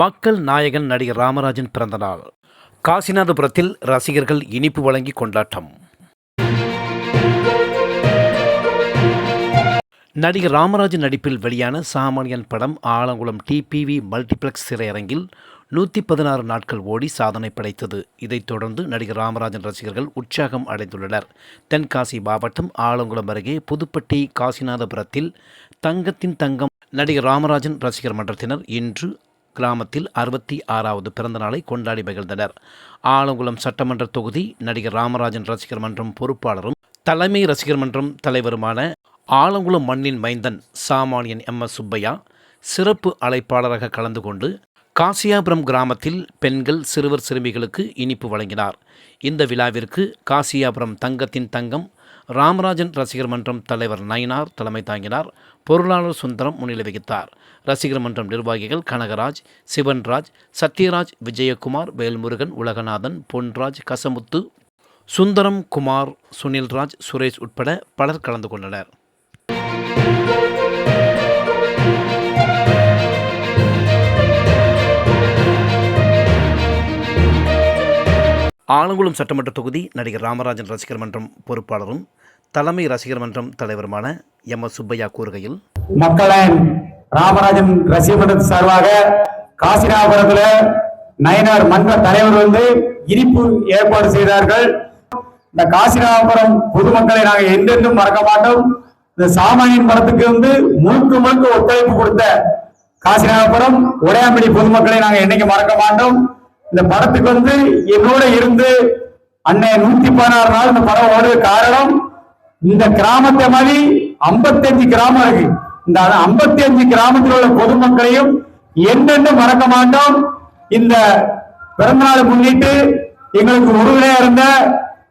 மக்கள் நாயகன் நடிகர் ராமராஜன் பிறந்தநாள். காசிநாதபுரத்தில் ரசிகர்கள் இனிப்பு வழங்கி கொண்டாட்டம். நடிகர் ராமராஜன் நடிப்பில் வெளியான சாமானியன் படம் ஆலங்குளம் டிபிவி மல்டிப்ளெக்ஸ் திரையரங்கில் நூற்றி பதினாறு நாட்கள் ஓடி சாதனை படைத்தது. இதைத் தொடர்ந்து நடிகர் ராமராஜன் ரசிகர்கள் உற்சாகம் அடைந்துள்ளனர். தென்காசி மாவட்டம் ஆலங்குளம் அருகே புதுப்பட்டி காசிநாதபுரத்தில் தங்கத்தின் தங்கம் நடிகர் ராமராஜன் ரசிகர் மன்றத்தினர் இன்று கிராமத்தில் அறுபத்தி ஆறாவது பிறந்த நாளை கொண்டாடி மகிழ்ந்தனர். ஆலங்குளம் சட்டமன்ற தொகுதி நடிகர் ராமராஜன் ரசிகர் மன்றம் பொறுப்பாளரும் தலைமை ரசிகர் மன்றம் தலைவருமான ஆலங்குளம் மண்ணின் மைந்தன் சாமானியன் எம். எஸ். சுப்பையா சிறப்பு அழைப்பாளராக கலந்து கொண்டு காசியாபுரம் கிராமத்தில் பெண்கள் சிறுவர் சிறுமிகளுக்கு இனிப்பு வழங்கினார். இந்த விழாவிற்கு காசியாபுரம் தங்கத்தின் தங்கம் ராமராஜன் ரசிகர் மன்றம் தலைவர் நயினார் தலைமை தாங்கினார். பொருளாளர் சுந்தரம் முன்னிலை வகித்தார். ரசிகர் மன்றம் நிர்வாகிகள் கனகராஜ் சிவன்ராஜ் சத்யராஜ் விஜயகுமார் வேல்முருகன் உலகநாதன் பொன்ராஜ் கசமுத்து சுந்தரம் குமார் சுனில்ராஜ் சுரேஷ் உட்பட பலர் கலந்து கொண்டனர். ஆலங்குளம் சட்டமன்ற தொகுதி நடிகர் ராமராஜன் ரசிகர் மன்றம் பொறுப்பாளரும் தலைமை ரசிகர் மன்றம் தலைவருமான எம் எஸ் சுப்பையா கூறுகையில் மக்களை ராமராஜன் ரசிகர் மன்றத்தின் சார்பாக காசிநாபுரத்தில் நயனார் மன்ற தலைவர் வந்து இனிப்பு ஏற்பாடு செய்தார்கள். இந்த காசிநாபுரம் பொதுமக்களை நாங்கள் என்றென்றும் மறக்க மாட்டோம். இந்த சாமானியன் படத்துக்கு வந்து முழுக்க முழுக்க ஒத்துழைப்பு கொடுத்த காசிநாபுரம் உடையாம்படி பொதுமக்களை நாங்கள் என்னைக்கு மறக்க மாட்டோம். இந்த படத்துக்கு வந்து என்னோட இருந்து அன்னை நூத்தி பதினாறு நாள் இந்த படம் ஓடுற காரணம் இந்த கிராமத்தை மாதிரி 55 கிராமம் இருக்கு. இந்த 55 கிராமத்தில் உள்ள பொதுமக்களையும் என்னென்னு மறக்க மாட்டோம் இந்த பிறந்தநாளை முன்னிட்டு எங்களுக்கு உறுதுணையா இருந்த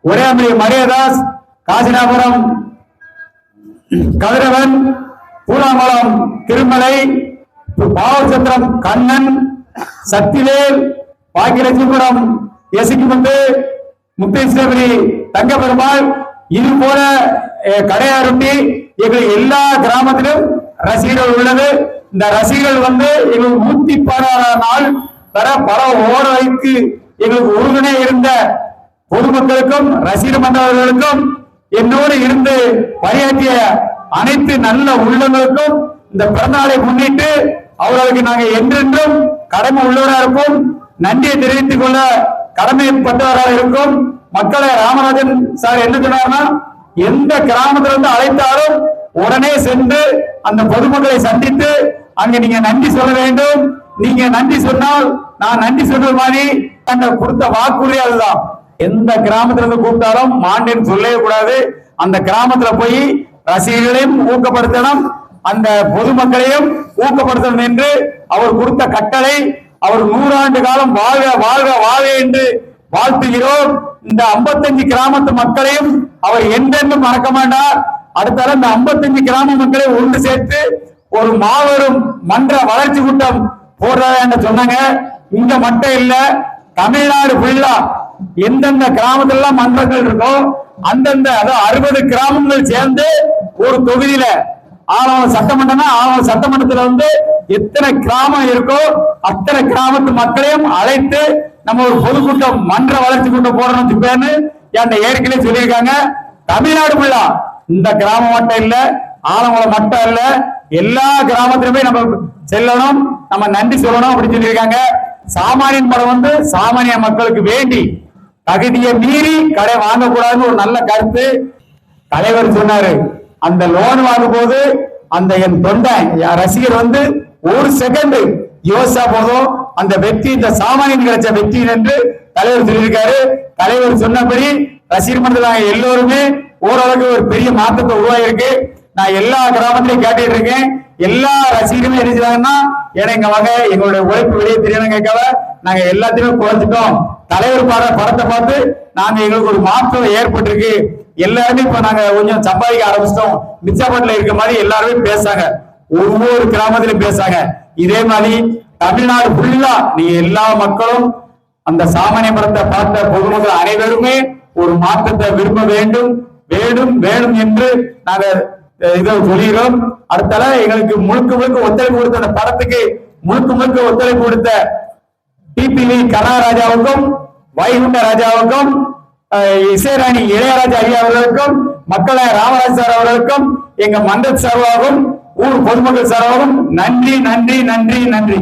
ஒரே மரியதாஸ் காசினாபுரம் கதிரவன் பூலாமலம் திருமலை பாவச்சந்திரம் கண்ணன் சக்திவேல் பாக்கியலட்சுமிபுரம் எசிக்குமந்து முத்தேஸ்வரி தங்க பெருமாள் இது போல கடையாருட்டி எங்கள் எல்லா கிராமத்திலும் ரசிகர்கள் உள்ளது. இந்த ரசிகர்கள் வந்து எங்களுக்கு நூத்தி பதினாறாம் நாள் வர பல வைத்து எங்களுக்கு உறுதுணை இருந்த பொதுமக்களுக்கும் ரசிகர் மன்றவர்களுக்கும் என்னோடு இருந்து பணியாற்றிய அனைத்து நல்ல உள்ளங்களுக்கும் இந்த பிறந்தநாளை முன்னிட்டு அவர்களுக்கு நாங்கள் என்றென்றும் கடமை உள்ளவராக இருக்கும். நன்றியை தெரிவித்துக் கொள்ள கடமைப்பட்டவராக இருக்கும். மக்களை ராமராஜன் சார் என்ன சொன்னார்னா எந்த கிராமத்திலிருந்து அழைத்தாலும் உடனே சென்று அந்த பொதுமக்களை சந்தித்து அங்க நீங்க நன்றி சொல்ல வேண்டும். நீங்க நன்றி சொன்னால் நான் நன்றி சொன்னது மாதிரி அந்த கொடுத்த வாக்குறுதி அதுதான். எந்த கிராமத்திலிருந்து கூப்பிட்டாலும் மாண்டேன்னு சொல்லவே கூடாது. அந்த கிராமத்துல போய் ரசிகர்களையும் ஊக்கப்படுத்தணும். அந்த பொதுமக்களையும் ஊக்கப்படுத்தணும் என்று அவர் கொடுத்த கட்டளை அவர் நூறாண்டு காலம் வாழ்க வாழ்க வாழ்க என்று வாழ்த்துகிறோம். இந்த 55 கிராமத்து மக்களையும் அவர் என்றென்றும் மறக்க மாட்டார். அடுத்தால இந்த 55 கிராம மக்களை ஒன்று சேர்த்து ஒரு மாபெரும் மன்ற வளர்ச்சி கூட்டம் போடுறதா என்று சொன்னாங்க. இங்க மட்டும் இல்ல தமிழ்நாடு ஃபுல்லா எந்தெந்த கிராமத்துல எல்லாம் மன்றங்கள் இருக்கோ அந்தந்த அதாவது அறுபது கிராமங்கள் சேர்ந்து ஒரு தொகுதியில ஆலவரம் சட்டமன்றம்னா ஆலவரம் சட்டமன்றத்துல வந்து எத்தனை கிராமம் இருக்கோ அத்தனை கிராமத்து மக்களையும் அழைத்து நம்ம ஒரு பொதுக்கூட்டம் மன்ற வளர்ச்சி கூட்டம் போடணும் பேர்னு என்கிட்ட ஏற்கனவே சொல்லியிருக்காங்க. தமிழ்நாடு ஃபுல்லா இந்த கிராமம் மட்டும் இல்ல ஆலங்குளம் மட்டும் இல்ல எல்லா கிராமத்திலுமே நம்ம செல்லணும் நம்ம நன்றி சொல்லணும் அப்படின்னு சொல்லியிருக்காங்க. சாமானியன் படம் வந்து சாமானிய மக்களுக்கு வேண்டி தகுதியை மீறி கடை வாங்கக்கூடாதுன்னு ஒரு நல்ல கருத்து. தலைவர் சொன்னாரு. அந்த லோன் வாங்கும்போது அந்த என் தொண்டை என் ரசிகர் வந்து ஒரு செகண்ட் யோசிச்சா போதும். அந்த வெற்றி இந்த சாமானியன் கிடைச்ச வெற்றி என்று தலைவர் சொல்லியிருக்காரு. தலைவர் சொன்னபடி ரசிகர் மன்றத்தில் எல்லோருமே ஓரளவுக்கு ஒரு பெரிய மாற்றத்தை உருவாகிருக்கு நான் எல்லா கிராமத்திலையும் கேட்டுட்டு இருக்கேன். எல்லா ரசிகருமே என்ன ஏன்னா எங்க வாங்க எங்களுடைய உழைப்பு வெளியே தெரியணும் கேட்கல நாங்க எல்லாத்தையுமே குறைச்சிட்டோம் தலைவர் பாட படத்தை பார்த்து நாங்க எங்களுக்கு ஒரு மாற்றம் ஏற்பட்டிருக்கு. எல்லாருமே இப்ப நாங்க கொஞ்சம் சம்பாதிக்க ஆரம்பிச்சிட்டோம். மிச்சப்பட்டில இருக்க மாதிரி எல்லாருமே பேசாங்க ஒவ்வொரு கிராமத்திலும் பேசாங்க இதே மாதிரி தமிழ்நாடு ஃபுல்லா நீங்க எல்லா மக்களும் அந்த சாமானிய படத்தை பார்த்த பொதுமக்கள் அனைவருமே ஒரு மாற்றத்தை விரும்ப வேண்டும் வேண்டும் வேணும் என்று நாங்க இதை சொல்கிறோம் அடுத்தால எங்களுக்கு முழுக்க முழுக்க ஒத்துழைப்பு கொடுத்த அந்த படத்துக்கு முழுக்க முழுக்க ஒத்துழைப்பு கொடுத்த டிபிவி கனகராஜாவுக்கும் வைகுண்ட ராஜாவுக்கும் இசைராணி இளையராஜா ஐயா அவர்களுக்கும் மக்கள ராமராஜ் சார் அவர்களுக்கும் எங்க மண்டல் சார்பாகவும் ஊர் பொதுமக்கள் சார்பாகவும் நன்றி நன்றி நன்றி நன்றி.